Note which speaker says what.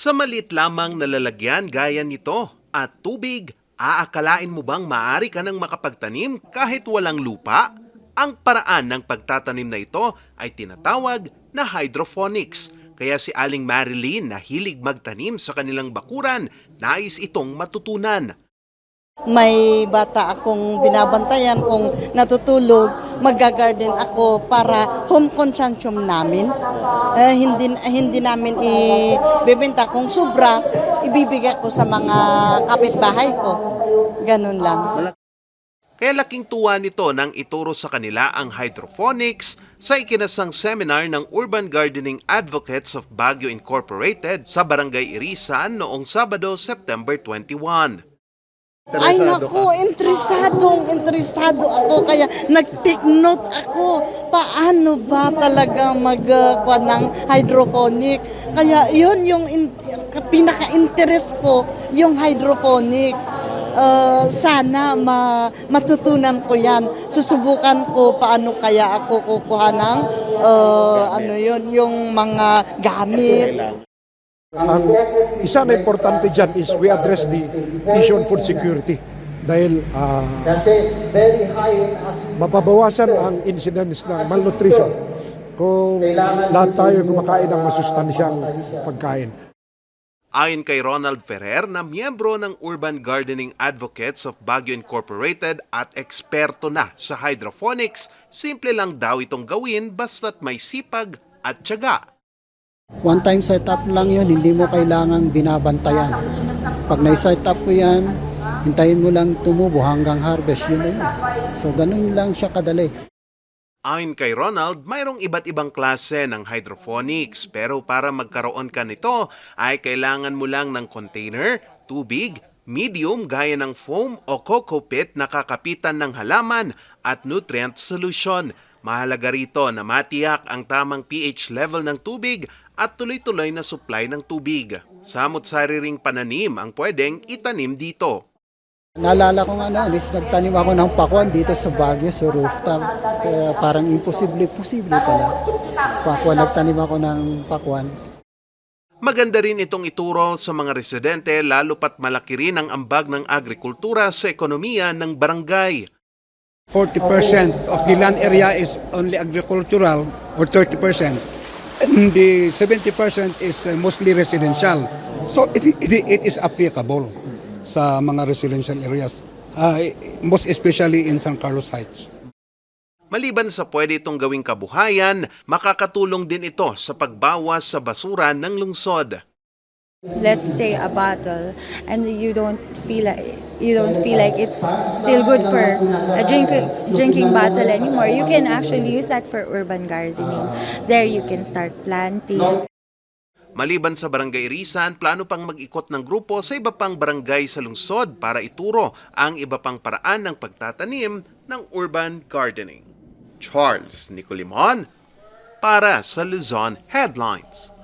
Speaker 1: Sa malit lamang na lalagyan gaya nito at tubig, aakalain mo bang maaari ka nang makapagtanim kahit walang lupa? Ang paraan ng pagtatanim na ito ay tinatawag na hydroponics. Kaya si Aling Marilyn na hilig magtanim sa kanilang bakuran, nais itong matutunan.
Speaker 2: May bata akong binabantayan kung natutulog, magga-garden ako para home consumption namin. Eh, hindi, hindi namin ibibenta. Kung sobra, ibibigay ko sa mga kapitbahay ko. Ganun lang.
Speaker 1: Kaya laking tuwa nito nang ituro sa kanila ang hydroponics sa ikinasang seminar ng Urban Gardening Advocates of Baguio Incorporated sa Barangay Irisan noong Sabado, September 21.
Speaker 2: Ay naku, interesadong interesado ako kaya nag-take note ako paano ba talaga mag uh, ng hydroponic. Kaya yun yung in- pinaka-interest ko, yung hydroponic. Uh, sana ma matutunan ko yan. Susubukan ko paano kaya ako kukuha ng uh, ano yun, yung mga gamit.
Speaker 3: Ang isa na importante dyan is we address the issue on food security dahil ah,
Speaker 4: acid.
Speaker 3: mababawasan ang incidence ng malnutrition kung lahat tayo kumakain ng masustansyang pagkain.
Speaker 1: Ayon kay Ronald Ferrer na miyembro ng Urban Gardening Advocates of Baguio Incorporated at eksperto na sa hydroponics, simple lang daw itong gawin basta't may sipag at tiyaga.
Speaker 4: One time setup lang yun, hindi mo kailangang binabantayan. Pag na-set up ko yan, hintayin mo lang tumubo hanggang harvest, yun na yun. So ganun lang siya kadali.
Speaker 1: Ayon kay Ronald, mayroong iba't ibang klase ng hydroponics pero para magkaroon ka nito ay kailangan mo lang ng container, tubig, medium gaya ng foam o coco pit na kakapitan ng halaman at nutrient solution. Mahalaga rito na matiyak ang tamang pH level ng tubig at tuloy-tuloy na supply ng tubig. Samot sariring pananim ang pwedeng itanim dito.
Speaker 4: Naalala ko nga noon is nagtanim ako ng pakwan dito sa Baguio, sa rooftop. Kaya parang imposible-posible pala. Pakwan, nagtanim ako ng pakwan.
Speaker 1: Maganda rin itong ituro sa mga residente lalo pat malaki rin ang ambag ng agrikultura sa ekonomiya ng barangay.
Speaker 5: 40% of the land area is only agricultural or 30%. And the 70% is uh, mostly residential. So it, it, it is applicable sa mga residential areas, uh, most especially in San Carlos Heights.
Speaker 1: Maliban sa pwede itong gawing kabuhayan, makakatulong din ito sa pagbawas sa basura ng lungsod.
Speaker 6: Let's say a bottle and you don't feel like you don't feel like it's still good for a drink drinking bottle anymore you can actually use that for urban gardening there you can start planting
Speaker 1: Maliban sa Barangay Risan, plano pang mag-ikot ng grupo sa iba pang barangay sa lungsod para ituro ang iba pang paraan ng pagtatanim ng urban gardening. Charles Nicolimon para sa Luzon Headlines.